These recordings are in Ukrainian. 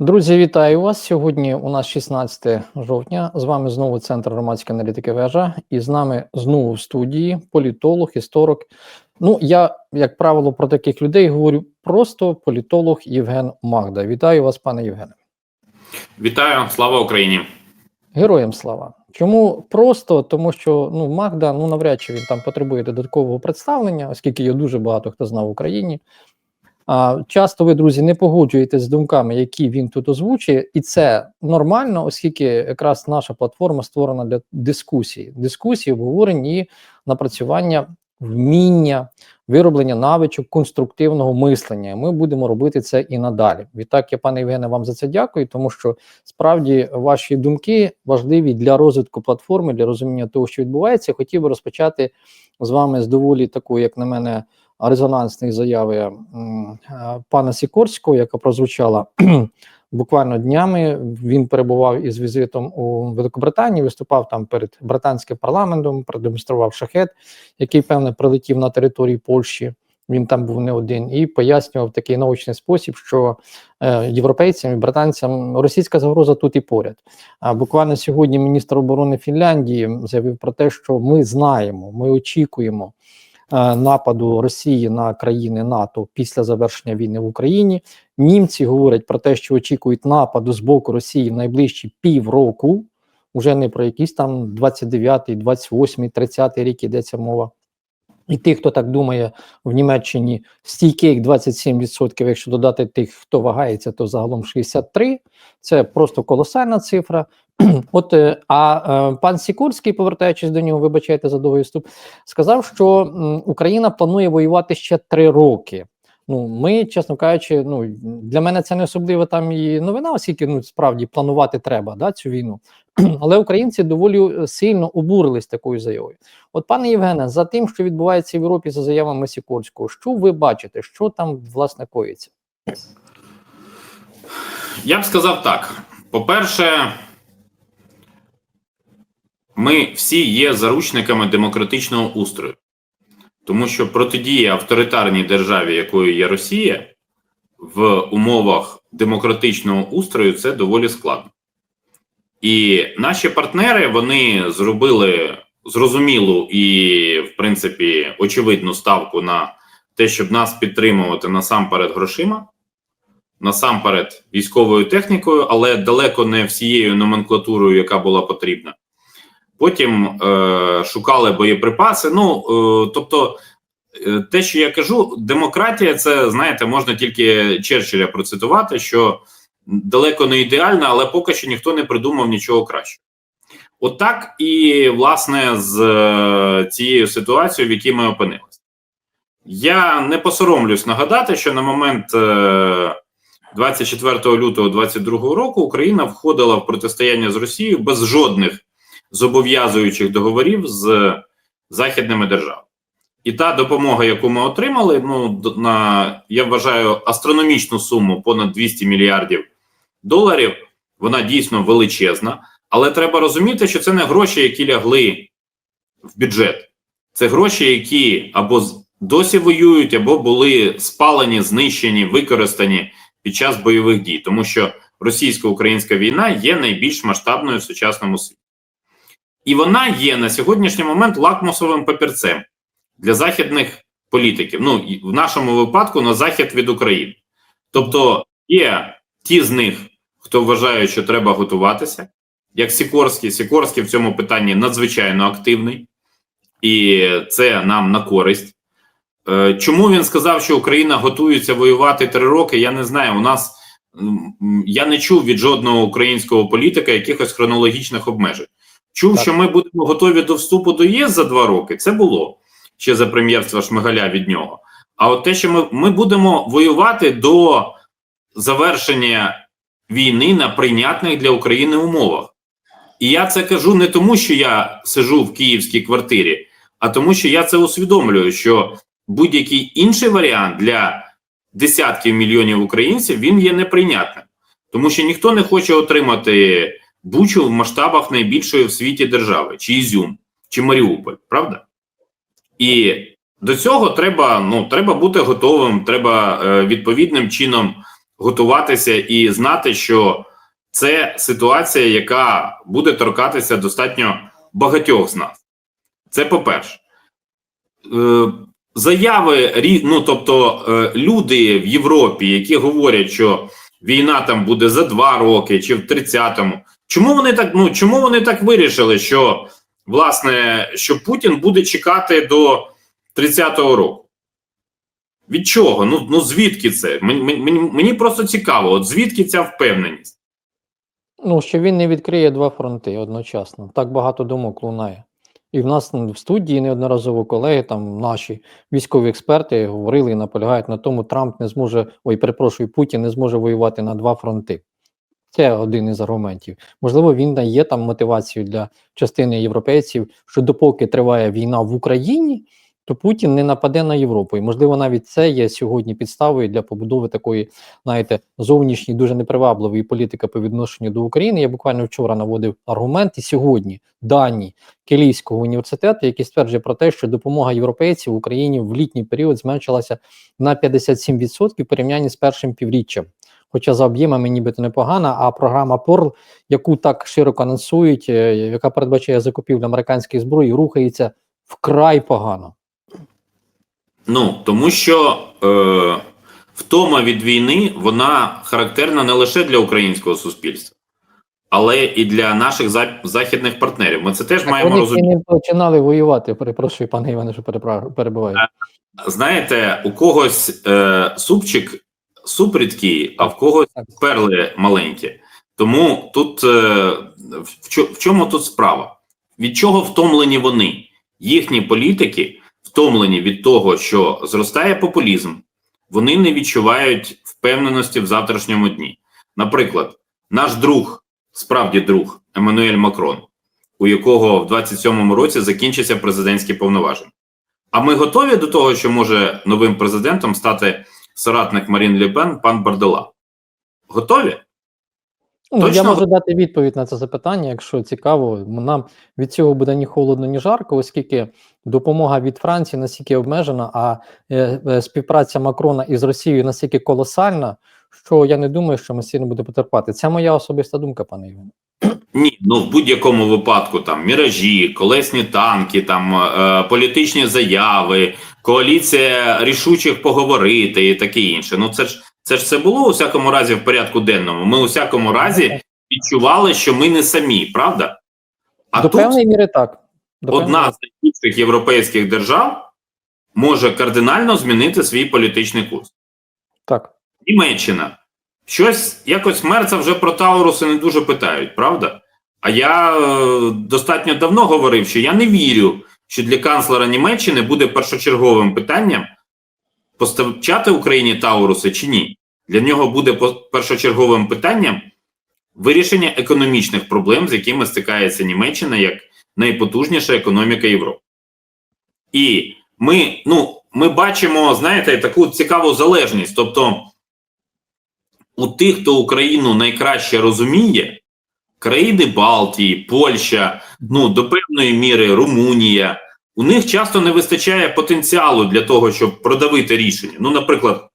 Друзі, вітаю вас. Сьогодні у нас 16 жовтня. З вами знову Центр громадської аналітики вежа, і з нами знову в студії політолог, історик. Ну, я, як правило, про таких людей говорю просто політолог Євген Магда. Вітаю вас, пане Євгене. Вітаю, слава Україні. Героям слава. Чому просто? Тому що ну Магда, ну навряд чи він там потребує додаткового представлення, оскільки є дуже багато хто знав в Україні. Часто ви, друзі, не погоджуєтесь з думками, які він тут озвучує, і це нормально, оскільки якраз наша платформа створена для дискусії, дискусії, обговорень і напрацювання вміння, вироблення навичок конструктивного мислення. Ми будемо робити це і надалі. Відтак, я пане Євгене, вам за це дякую, тому що справді ваші думки важливі для розвитку платформи, для розуміння того, що відбувається. Хотів би розпочати з вами з доволі такої, як на мене резонансної заяви е, пана Сікорського, яка прозвучала буквально днями. Він перебував із візитом у Великобританії, виступав там перед британським парламентом, продемонстрував шахет, який певне прилетів на території Польщі. Він там був не один і пояснював такий научний спосіб, що е, європейцям і британцям російська загроза тут і поряд. А буквально сьогодні міністр оборони Фінляндії заявив про те, що ми знаємо, ми очікуємо нападу Росії на країни НАТО після завершення війни в Україні. Німці говорять про те, що очікують нападу з боку Росії в найближчі півроку. Уже не про якісь там 29, 28, 30 рік йдеться мова. І тих, хто так думає, в Німеччині стійких 27%, якщо додати тих, хто вагається, то загалом 63%. Це просто колосальна цифра. От е, а е, пан Сікорський, повертаючись до нього, вибачайте за довгий вступ, сказав, що Україна планує воювати ще три роки. Ну, ми, чесно кажучи, ну для мене це не особливо там і новина, оскільки ну справді планувати треба да, цю війну. Але українці доволі е, сильно обурились такою заявою. От, пане Євгене, за тим, що відбувається в Європі за заявами Сікорського, що ви бачите, що там власне коїться? Я б сказав так: по-перше, ми всі є заручниками демократичного устрою, тому що протидія авторитарній державі, якою є Росія, в умовах демократичного устрою це доволі складно. І наші партнери вони зробили зрозумілу і, в принципі, очевидну ставку на те, щоб нас підтримувати насамперед грошима, насамперед військовою технікою, але далеко не всією номенклатурою, яка була потрібна. Потім е, шукали боєприпаси. Ну е, тобто, е, те, що я кажу, демократія, це знаєте, можна тільки Черчилля процитувати, що далеко не ідеальна, але поки що ніхто не придумав нічого кращого. Отак От і власне з е, цією ситуацією, в якій ми опинилися. Я не посоромлюсь нагадати, що на момент е, 24 лютого 2022 року Україна входила в протистояння з Росією без жодних зобов'язуючих договорів з західними державами. І та допомога, яку ми отримали, ну на я вважаю астрономічну суму понад 200 мільярдів доларів. Вона дійсно величезна, але треба розуміти, що це не гроші, які лягли в бюджет, це гроші, які або досі воюють, або були спалені, знищені, використані під час бойових дій, тому що російсько-українська війна є найбільш масштабною в сучасному світі. І вона є на сьогоднішній момент лакмусовим папірцем для західних політиків. Ну, в нашому випадку на захід від України. Тобто є ті з них, хто вважає, що треба готуватися, як Сікорський. Сікорський в цьому питанні надзвичайно активний, і це нам на користь. Е, чому він сказав, що Україна готується воювати три роки? Я не знаю. У нас я не чув від жодного українського політика якихось хронологічних обмежень. Чув, так. що ми будемо готові до вступу до ЄС за два роки. Це було ще за прем'єрства Шмигаля від нього. А от те, що ми, ми будемо воювати до завершення війни на прийнятних для України умовах. І я це кажу не тому, що я сижу в київській квартирі, а тому, що я це усвідомлюю, що будь-який інший варіант для десятків мільйонів українців він є неприйнятним, тому що ніхто не хоче отримати Бучу в масштабах найбільшої в світі держави, чи Ізюм, чи Маріуполь, правда? І до цього треба ну, треба бути готовим, треба е, відповідним чином готуватися і знати, що це ситуація, яка буде торкатися достатньо багатьох з нас. Це по-перше. Е, Заяви ну, тобто е, люди в Європі, які говорять, що війна там буде за два роки чи в 30-му. Чому вони так? Ну чому вони так вирішили, що власне що Путін буде чекати до 30-го року? Від чого? Ну ну звідки це? Мені, мені, просто цікаво, от звідки ця впевненість? Ну, що він не відкриє два фронти одночасно. Так багато думок лунає. І в нас в студії неодноразово колеги, там наші військові експерти говорили і наполягають на тому, Трамп не зможе, ой, перепрошую, Путін не зможе воювати на два фронти. Це один із аргументів. Можливо, він дає там мотивацію для частини європейців, що допоки триває війна в Україні, то Путін не нападе на Європу. І можливо, навіть це є сьогодні підставою для побудови такої, знаєте, зовнішньої дуже непривабливої політики по відношенню до України. Я буквально вчора наводив аргумент, і сьогодні дані Кілійського університету, який стверджує про те, що допомога європейців Україні в літній період зменшилася на 57% в порівнянні з першим півріччям. Хоча за об'ємами нібито непогана, а програма ПОРЛ, яку так широко анонсують, е, яка передбачає закупівлю американської зброї, рухається вкрай погано. Ну тому що е, втома від війни вона характерна не лише для українського суспільства, але і для наших за- західних партнерів. Ми це теж Так маємо вони розуміти. не починали воювати. Перепрошую, пане Іване, що перебиваю. Знаєте, у когось е, супчик суп а в когось перли маленькі. Тому тут е, в чому тут справа? Від чого втомлені вони? Їхні політики втомлені від того, що зростає популізм, вони не відчувають впевненості в завтрашньому дні. Наприклад, наш друг, справді друг Еммануель Макрон, у якого в 27-му році закінчаться президентські повноваження. А ми готові до того, що може новим президентом стати соратник Марін Ле Пен, пан Бардела? Готові? Ну, я можу дати відповідь на це запитання, якщо цікаво. Нам від цього буде ні холодно, ні жарко, оскільки допомога від Франції настільки обмежена, а е, е, співпраця Макрона із Росією настільки колосальна, що я не думаю, що ми сильно буде потерпати. Це моя особиста думка, пане Іване. Ні, ну в будь-якому випадку там міражі, колесні танки, там е, політичні заяви, коаліція рішучих поговорити і таке інше. Ну це ж це ж все було у всякому разі в порядку денному. Ми у всякому разі відчували, що ми не самі, правда? А До тут певної міри так. До одна з найбільших європейських держав може кардинально змінити свій політичний курс. Так. Німеччина. Щось якось мерца вже про Тауруси не дуже питають, правда? А я е, достатньо давно говорив, що я не вірю, що для канцлера Німеччини буде першочерговим питанням постачати Україні Тауруси чи ні. Для нього буде першочерговим питанням вирішення економічних проблем, з якими стикається Німеччина як найпотужніша економіка Європи. І ми, ну, ми бачимо, знаєте, таку цікаву залежність. Тобто, у тих, хто Україну найкраще розуміє, країни Балтії, Польща, ну до певної міри Румунія, у них часто не вистачає потенціалу для того, щоб продавити рішення. Ну, наприклад,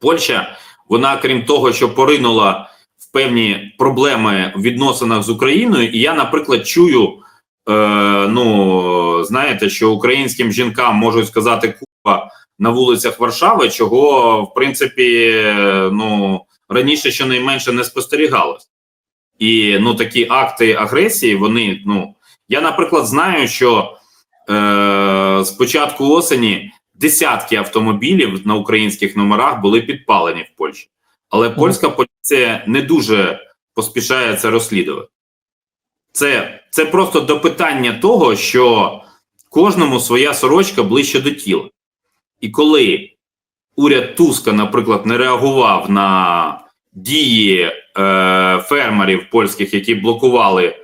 Польща, вона, крім того, що поринула в певні проблеми в відносинах з Україною, і я, наприклад, чую. Е, ну, знаєте, що українським жінкам можуть сказати купа на вулицях Варшави, чого в принципі е, ну раніше щонайменше не спостерігалось. І ну такі акти агресії, вони ну я, наприклад, знаю, що е, з початку осені десятки автомобілів на українських номерах були підпалені в Польщі, але польська поліція не дуже поспішає це розслідувати. Це, це просто до питання того, що кожному своя сорочка ближче до тіла. І коли уряд Туска, наприклад, не реагував на дії фермерів польських, які блокували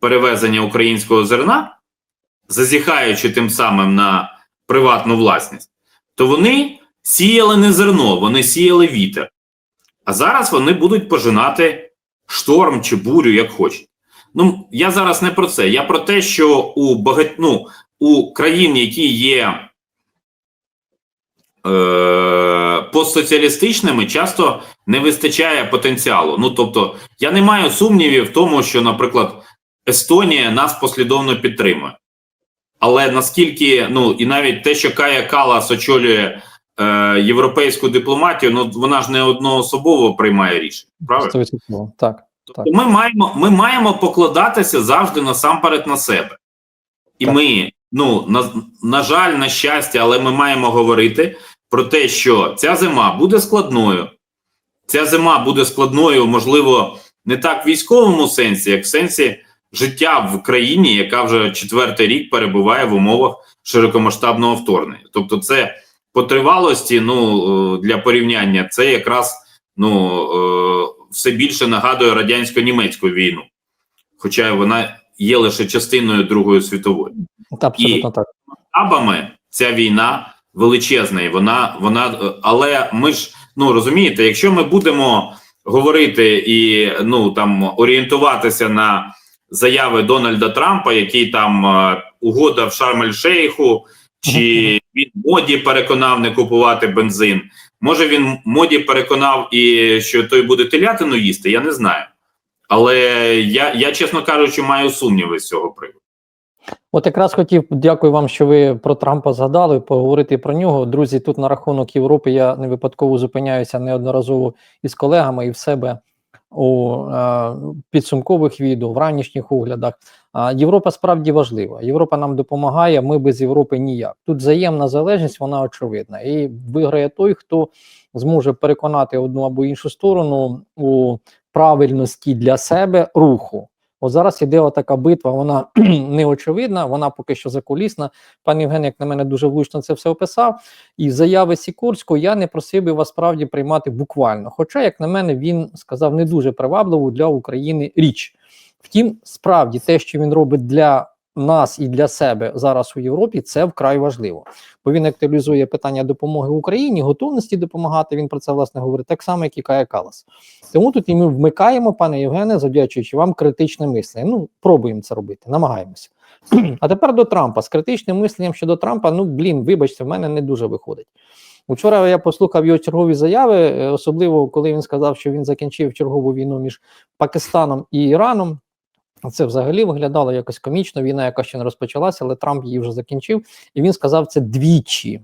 перевезення українського зерна, зазіхаючи тим самим на приватну власність, то вони сіяли не зерно, вони сіяли вітер. А зараз вони будуть пожинати шторм чи бурю, як хочуть. Ну, я зараз не про це. Я про те, що у багать... ну, у країн, які є е, постсоціалістичними часто не вистачає потенціалу. Ну тобто, я не маю сумнівів в тому, що, наприклад, Естонія нас послідовно підтримує. Але наскільки, ну і навіть те, що Кая Калас очолює е, європейську дипломатію, ну вона ж не одноособово приймає рішення. Правильно? 100%. Так. Тобто ми маємо, ми маємо покладатися завжди насамперед на себе. І Так. ми, ну на, на жаль, на щастя, але ми маємо говорити про те, що ця зима буде складною. Ця зима буде складною, можливо, не так в військовому сенсі, як в сенсі життя в країні, яка вже четвертий рік перебуває в умовах широкомасштабного вторгнення. Тобто, це по тривалості, ну е, для порівняння, це якраз ну е, все більше нагадує радянсько-німецьку війну, хоча вона є лише частиною Другої світової. Та, абсолютно І- так. Масштабами ця війна величезна, і вона вона, е, але ми ж ну розумієте, якщо ми будемо говорити і ну там орієнтуватися на заяви Дональда Трампа, який там е, угода в Шарм-ель-Шейху, чи він моді переконав не купувати бензин. Може він моді переконав і що той буде телятину їсти, я не знаю. Але я, я чесно кажучи, маю сумніви з цього приводу. От якраз хотів, дякую вам, що ви про Трампа згадали, поговорити про нього. Друзі, тут на рахунок Європи я не випадково зупиняюся неодноразово із колегами і в себе у е, підсумкових відео, в ранішніх оглядах. А Європа справді важлива. Європа нам допомагає, ми без Європи ніяк. Тут взаємна залежність, вона очевидна. І виграє той, хто зможе переконати одну або іншу сторону у правильності для себе руху. От зараз іде така битва, вона не очевидна, вона поки що закулісна. Пан Євген, як на мене, дуже влучно це все описав. І заяви Сікорського я не просив би вас справді приймати буквально. Хоча, як на мене, він сказав не дуже привабливу для України річ. Втім, справді те, що він робить для нас і для себе зараз у Європі, це вкрай важливо. Бо він актуалізує питання допомоги Україні, готовності допомагати. Він про це власне говорить так само, як і Кая Калас. Тому тут і ми вмикаємо, пане Євгене, завдячуючи вам критичне мислення. Ну, пробуємо це робити, намагаємося. А тепер до Трампа. З критичним мисленням щодо Трампа, ну блін, вибачте, в мене не дуже виходить. Учора я послухав його чергові заяви, е, особливо коли він сказав, що він закінчив чергову війну між Пакистаном і Іраном. Це взагалі виглядало якось комічно. Війна, яка ще не розпочалася, але Трамп її вже закінчив, і він сказав це двічі.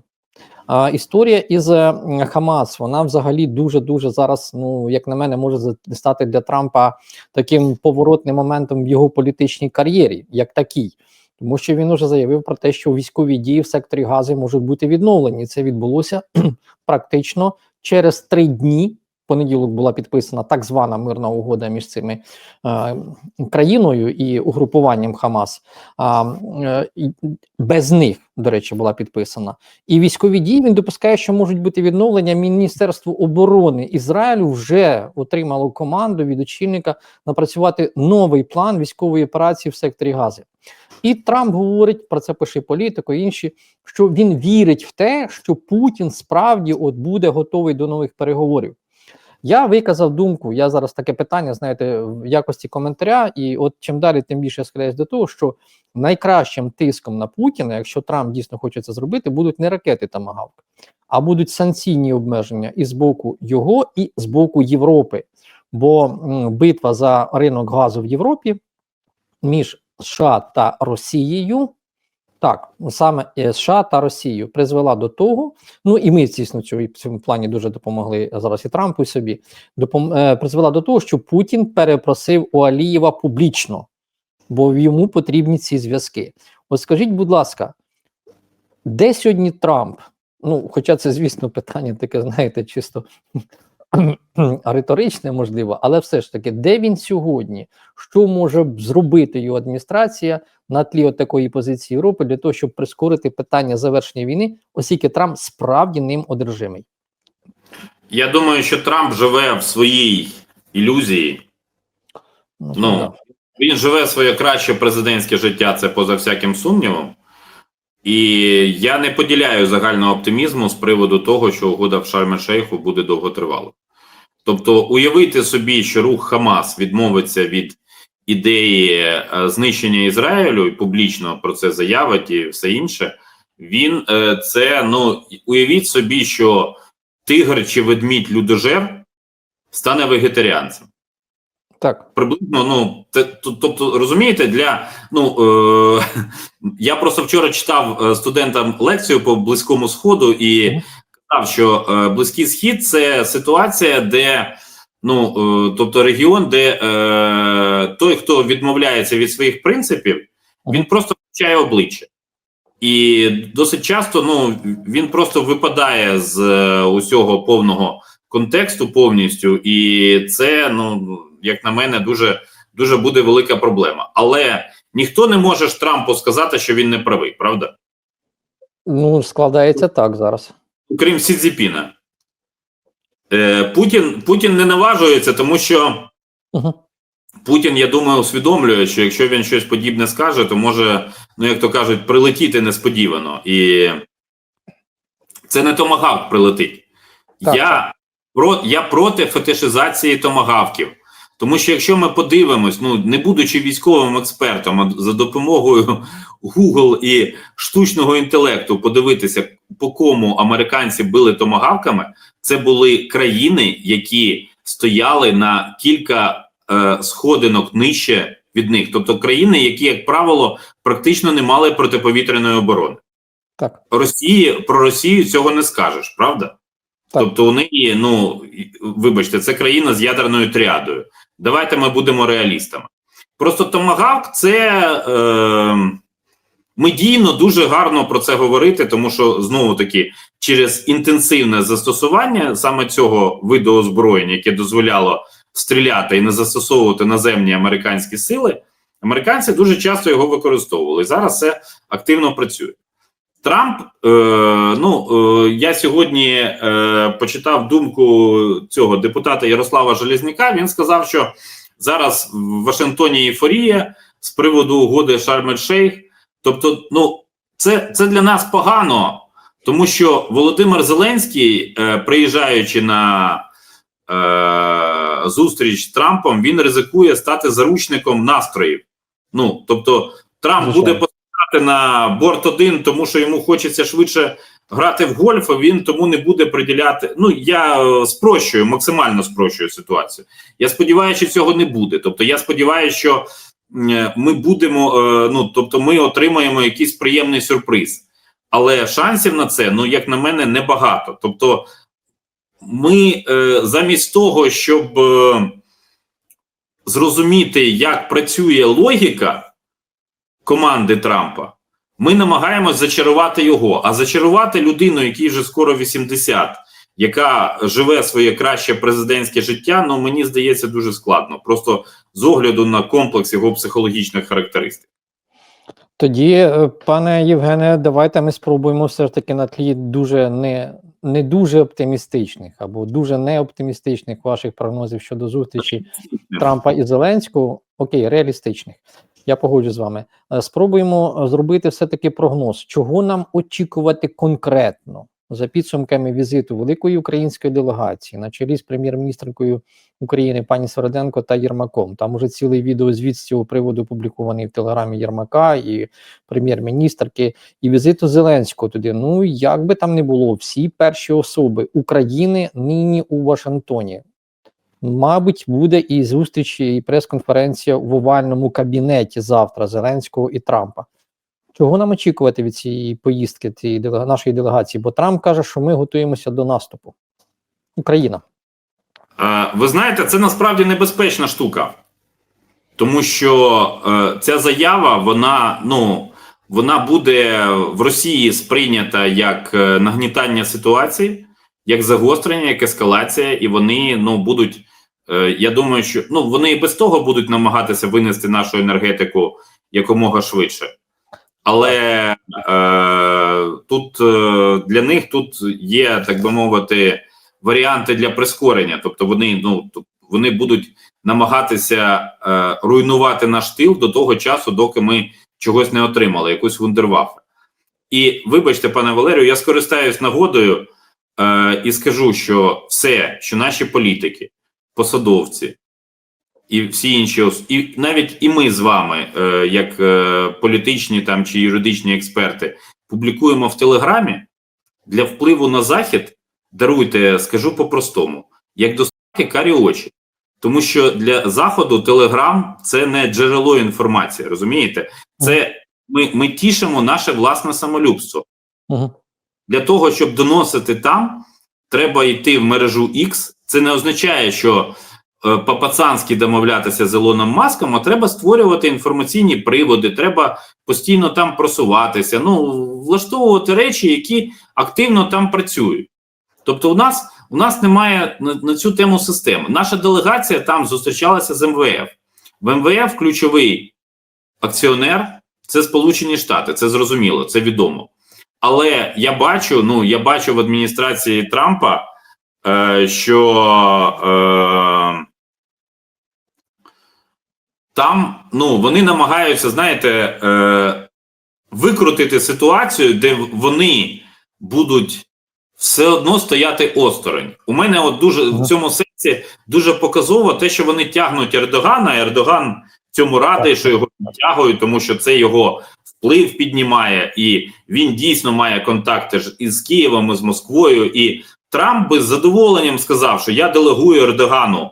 А, історія із е, Хамас, вона взагалі дуже дуже зараз, ну як на мене, може стати для Трампа таким поворотним моментом в його політичній кар'єрі, як такий. Тому що він уже заявив про те, що військові дії в секторі Гази можуть бути відновлені. Це відбулося практично через три дні. Понеділок була підписана так звана мирна угода між цими е, країною і угрупуванням Хамас. А, е, без них, до речі, була підписана. І військові дії він допускає, що можуть бути відновлення. Міністерство оборони Ізраїлю вже отримало команду від очільника напрацювати новий план військової операції в секторі Гази. І Трамп говорить про це пише політико, інші, що він вірить в те, що Путін справді от буде готовий до нових переговорів. Я виказав думку. Я зараз таке питання, знаєте, в якості коментаря, і от чим далі, тим більше я схиляюсь до того, що найкращим тиском на Путіна, якщо Трамп дійсно хоче це зробити, будуть не ракети Тамагавк, а будуть санкційні обмеження і з боку його, і з боку Європи. Бо м, битва за ринок газу в Європі між США та Росією. Так, саме США та Росію призвела до того, ну і ми звісно в цьому плані дуже допомогли зараз і Трампу і собі. Допом, е, призвела до того, що Путін перепросив у Алієва публічно, бо йому потрібні ці зв'язки. От скажіть, будь ласка, де сьогодні Трамп? Ну, хоча це, звісно, питання таке, знаєте, чисто риторичне, можливо, але все ж таки, де він сьогодні? Що може зробити його адміністрація на тлі от такої позиції Європи для того, щоб прискорити питання завершення війни, оскільки Трамп справді ним одержимий? Я думаю, що Трамп живе в своїй ілюзії. Ну, Ну. Він живе своє краще президентське життя, це поза всяким сумнівом. І я не поділяю загального оптимізму з приводу того, що угода в Шарм-Шейху буде довготривалою. Тобто, уявити собі, що рух Хамас відмовиться від ідеї е, знищення Ізраїлю і публічно про це заявить і все інше. Він е, це ну уявіть собі, що тигр чи ведмідь людожер стане вегетаріанцем. Так. Приблизно, ну те, тобто, розумієте, для ну е, я просто вчора читав е, студентам лекцію по близькому сходу і Мгм. казав, що е, близький схід це ситуація, де ну е, тобто регіон, де е, той, хто відмовляється від своїх принципів, він просто втрачає обличчя. І досить часто ну він просто випадає з е, усього повного контексту повністю, і це, ну як на мене, дуже дуже буде велика проблема. Але ніхто не може ж Трампу сказати, що він не правий, правда? Ну, складається так зараз. Крім Сі Цзіпіна. Е, Путін, Путін не наважується, тому що. Путін, я думаю, усвідомлює, що якщо він щось подібне скаже, то може, ну як то кажуть, прилетіти несподівано. І це не томагавк прилетить. Так, я, про, я проти фетишизації томагавків. Тому що якщо ми подивимось, ну не будучи військовим експертом, а за допомогою Google і штучного інтелекту подивитися, по кому американці били томагавками, це були країни, які стояли на кілька е, сходинок нижче від них, тобто країни, які, як правило, практично не мали протиповітряної оборони. Так. Росії про Росію цього не скажеш, правда? Так. Тобто у неї, ну вибачте, це країна з ядерною тріадою. Давайте ми будемо реалістами. Просто Томагавк це е, медійно дуже гарно про це говорити, тому що знову таки через інтенсивне застосування саме цього виду озброєння, яке дозволяло стріляти і не застосовувати наземні американські сили, американці дуже часто його використовували. Зараз це активно працює. Трамп, е, ну е, я сьогодні е, почитав думку цього депутата Ярослава Железняка. Він сказав, що зараз в Вашингтоні ейфорія з приводу угоди Шарм-ель-Шейх. Тобто, ну це, це для нас погано, тому що Володимир Зеленський, е, приїжджаючи на е, зустріч з Трампом, він ризикує стати заручником настроїв. Ну тобто, Трамп буде поставити на борт один, тому що йому хочеться швидше грати в гольф, а він тому не буде приділяти. Ну я е, спрощую, максимально спрощую ситуацію. Я сподіваюся, що цього не буде. Тобто, я сподіваюся, що ми будемо, е, ну тобто, ми отримаємо якийсь приємний сюрприз. Але шансів на це, ну як на мене, небагато. Тобто, ми е, замість того, щоб е, зрозуміти, як працює логіка команди Трампа, ми намагаємось зачарувати його. А зачарувати людину, якій вже скоро 80, яка живе своє краще президентське життя, ну мені здається дуже складно. Просто з огляду на комплекс його психологічних характеристик. Тоді, е, пане Євгене, давайте ми спробуємо все ж таки на тлі дуже не, не дуже оптимістичних або дуже неоптимістичних ваших прогнозів щодо зустрічі Трампа і Зеленського. Окей, реалістичних. Я погоджу з вами. Е, Спробуємо е, зробити все-таки прогноз, чого нам очікувати конкретно за підсумками візиту великої української делегації на чолі з прем'єр-міністркою України пані Сверденко та Єрмаком. Там уже цілий відеозвіт з цього приводу опублікований в телеграмі Єрмака і прем'єр-міністрки, і візиту Зеленського туди. Ну як би там не було, всі перші особи України нині у Вашингтоні. Мабуть, буде і зустріч, і прес-конференція в овальному кабінеті завтра Зеленського і Трампа. Чого нам очікувати від цієї поїздки цієї делега- нашої делегації? Бо Трамп каже, що ми готуємося до наступу. Україна. Е, Ви знаєте, це насправді небезпечна штука, тому що е, ця заява, вона ну вона буде в Росії сприйнята як е, нагнітання ситуації, як загострення, як ескалація, і вони ну будуть. Е, Я думаю, що ну вони і без того будуть намагатися винести нашу енергетику якомога швидше. Але е, тут е, для них тут є, так би мовити, варіанти для прискорення. Тобто вони ну вони будуть намагатися е, руйнувати наш тил до того часу, доки ми чогось не отримали, якусь вундервафлю. І вибачте, пане Валерію, я скористаюсь нагодою е, і скажу, що все, що наші політики, посадовці і всі інші і навіть і ми з вами, е, як е, політичні там чи юридичні експерти, публікуємо в Телеграмі для впливу на захід даруйте, скажу по-простому, як до собаки карі очі. Тому що для заходу Телеграм це не джерело інформації, розумієте? Це ми, ми тішимо наше власне самолюбство. Угу. Для того, щоб доносити там, треба йти в мережу X. Це не означає, що е, по-пацанськи домовлятися з Ілоном Маском, а треба створювати інформаційні приводи, треба постійно там просуватися, ну, влаштовувати речі, які активно там працюють. Тобто, у нас у нас немає на, на цю тему системи. Наша делегація там зустрічалася з МВФ. В МВФ ключовий акціонер це Сполучені Штати, це зрозуміло, це відомо. Але я бачу, ну я бачу в адміністрації Трампа, що е, там ну, вони намагаються, знаєте, е, викрутити ситуацію, де вони будуть все одно стояти осторонь. У мене от дуже в цьому сенсі дуже показово те, що вони тягнуть Ердогана. Ердоган цьому радий, що його підтягують, тому що це його вплив піднімає, і він дійсно має контакти ж із Києвом, і з Москвою. І Трамп би з задоволенням сказав, що я делегую Ердогану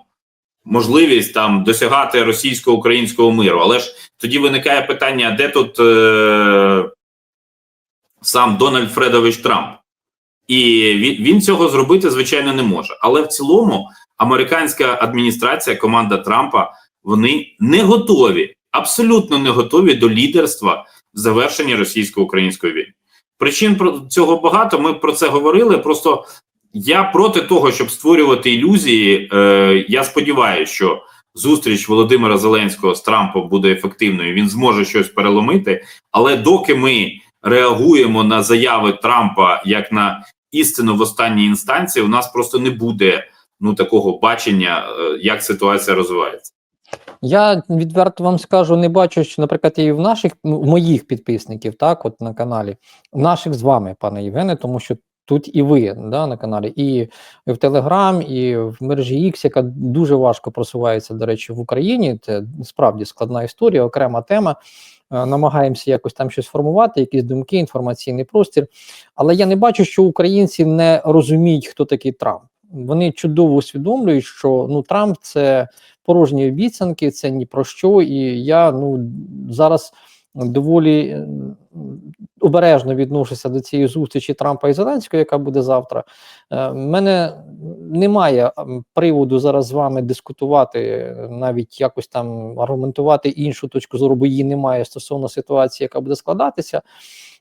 можливість там досягати російсько-українського миру. Але ж тоді виникає питання: де тут е- сам Дональд Фредович Трамп? І він, він цього зробити звичайно не може. Але в цілому американська адміністрація, команда Трампа, вони не готові, абсолютно не готові до лідерства в завершенні російсько-української війни. Причин про цього багато. Ми про це говорили. Просто я проти того, щоб створювати ілюзії. Е, Я сподіваюся, що зустріч Володимира Зеленського з Трампом буде ефективною. Він зможе щось переломити. Але доки ми реагуємо на заяви Трампа як на істину в останній інстанції, у нас просто не буде ну такого бачення, е, як ситуація розвивається. Я відверто вам скажу, не бачу, що, наприклад, і в наших в моїх підписників, так, от на каналі, наших з вами, пане Євгене, тому що тут і ви да, на каналі, і в Телеграм, і в мережі X, яка дуже важко просувається, до речі, в Україні. Це справді складна історія, окрема тема. Е, Намагаємося якось там щось формувати, якісь думки, інформаційний простір. Але я не бачу, що українці не розуміють, хто такий Трамп. Вони чудово усвідомлюють, що ну Трамп це порожні обіцянки, це ні про що. І я ну зараз доволі е, обережно відношуся до цієї зустрічі Трампа і Зеленського, яка буде завтра. У мене немає приводу зараз з вами дискутувати, е, навіть якось там аргументувати іншу точку зору, бо її немає стосовно ситуації, яка буде складатися.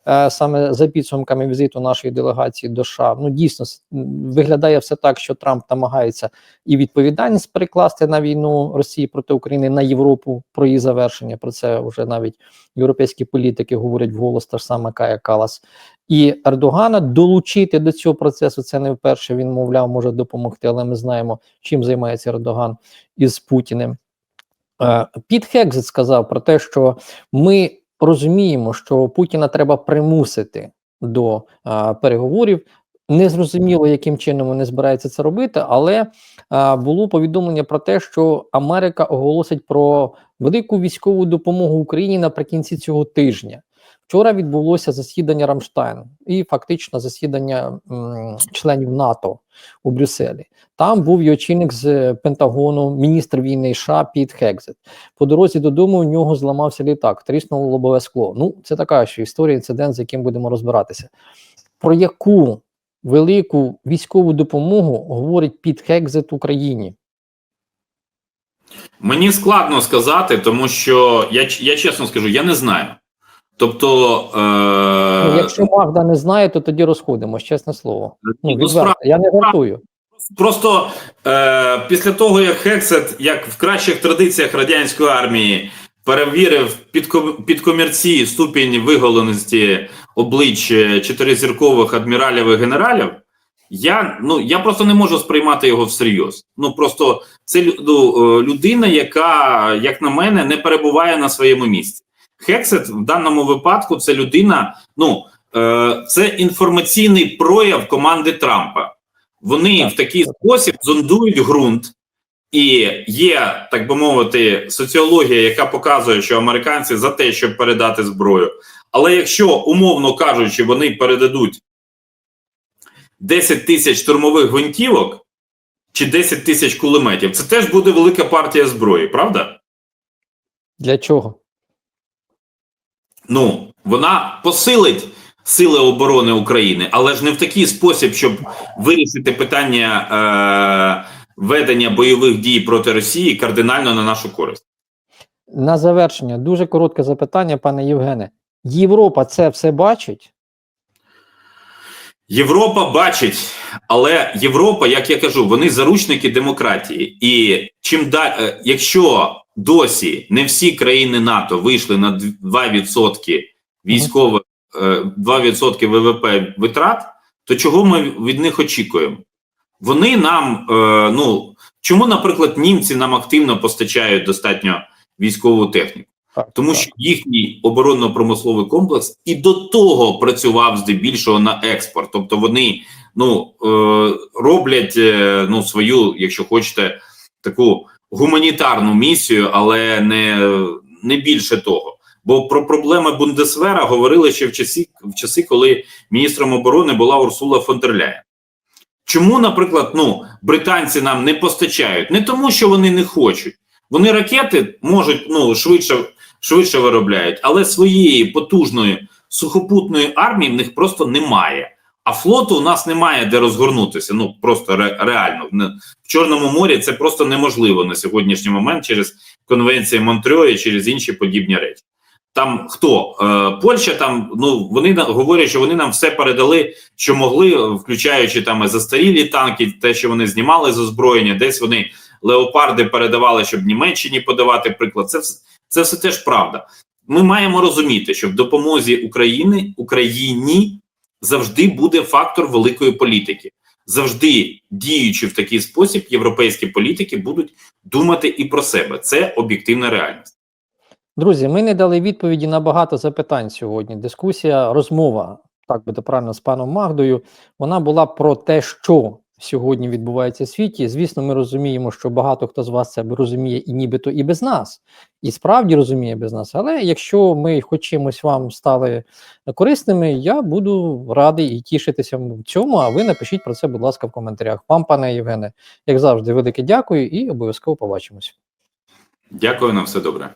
Е, Саме за підсумками візиту нашої делегації до США, ну дійсно виглядає все так, що Трамп намагається і відповідальність перекласти на війну Росії проти України на Європу про її завершення. Про це вже навіть європейські політики говорять вголос, та ж сама Кая Калас. І Ердогана долучити до цього процесу це не вперше. Він мовляв може допомогти, але ми знаємо, чим займається Ердоган із Путіним. Е, Піт Хекзет сказав про те, що ми розуміємо, що Путіна треба примусити до е, переговорів. Незрозуміло, яким чином вони збираються це робити, але е, було повідомлення про те, що Америка оголосить про велику військову допомогу Україні наприкінці цього тижня. Вчора відбулося засідання Рамштайн і фактично засідання м, членів НАТО у Брюсселі. Там був і очільник з Пентагону, міністр війни США Піт Хекзет. По дорозі додому у нього зламався літак, тріснуло лобове скло. Ну, це така ще історія, інцидент, з яким будемо розбиратися. Про яку велику військову допомогу говорить Піт Хекзет Україні? Мені складно сказати, тому що я, я чесно скажу, я не знаю. Тобто, е, Ну, якщо Магда не знає, то тоді розходимось, чесне слово. Ну, ну, відверто, я не жартую. Просто е, після того, як Хексет, як в кращих традиціях радянської армії, перевірив під, ком- під комірці ступінь виголеності облич чотиризіркових адміралів і генералів, я, ну, я просто не можу сприймати його всерйоз. Ну просто це ну, е, людина, яка, як на мене, не перебуває на своєму місці. Хексет в даному випадку це людина, ну е, це інформаційний прояв команди Трампа. Вони Так. в такий спосіб зондують ґрунт, і є, так би мовити, соціологія, яка показує, що американці за те, щоб передати зброю. Але якщо, умовно кажучи, вони передадуть 10 тисяч штурмових гвинтівок чи 10 тисяч кулеметів, це теж буде велика партія зброї, правда? Для чого? Ну, вона посилить сили оборони України, але ж не в такий спосіб, щоб вирішити питання е, ведення бойових дій проти Росії кардинально на нашу користь. На завершення дуже коротке запитання, пане Євгене. Європа це все бачить? Європа бачить, але Європа, як я кажу, вони заручники демократії. І чим да, якщо досі не всі країни НАТО вийшли на 2% військових, е, 2% ВВП витрат, то чого ми від них очікуємо? Вони нам, е, ну чому, наприклад, німці нам активно постачають достатньо військову техніку? Так, Тому так. що їхній оборонно-промисловий комплекс і до того працював здебільшого на експорт. Тобто вони ну е, роблять е, ну свою, якщо хочете, таку гуманітарну місію, але не, не більше того. Бо про проблеми Бундесвера говорили ще в часі, в часи, коли міністром оборони була Урсула фон дер Ляєн. Чому, наприклад, ну британці нам не постачають? Не тому, що вони не хочуть. Вони ракети можуть ну швидше швидше виробляють, але своєї потужної сухопутної армії в них просто немає. А флоту у нас немає де розгорнутися. Ну просто ре, реально в Чорному морі це просто неможливо на сьогоднішній момент через конвенції Монтрьо і через інші подібні речі. Там хто е, Польща там ну вони говорять, що вони нам все передали, що могли, включаючи там застарілі танки, те, що вони знімали з озброєння, десь вони леопарди передавали, щоб Німеччині подавати приклад. Це це все теж правда. Ми маємо розуміти, що в допомозі України Україні завжди буде фактор великої політики. Завжди діючи в такий спосіб, європейські політики будуть думати і про себе. Це об'єктивна реальність. Друзі, ми не дали відповіді на багато запитань сьогодні. Дискусія, розмова, так буде правильно, з паном Магдою, вона була про те, що сьогодні відбувається в світі. Звісно, ми розуміємо, що багато хто з вас це розуміє і нібито і без нас, і справді розуміє без нас. Але якщо ми хоч вам стали корисними, я буду радий і тішитися в цьому. А ви напишіть про це, будь ласка, в коментарях. Вам, пане Євгене, як завжди, велике дякую і обов'язково побачимось. Дякую на все добре.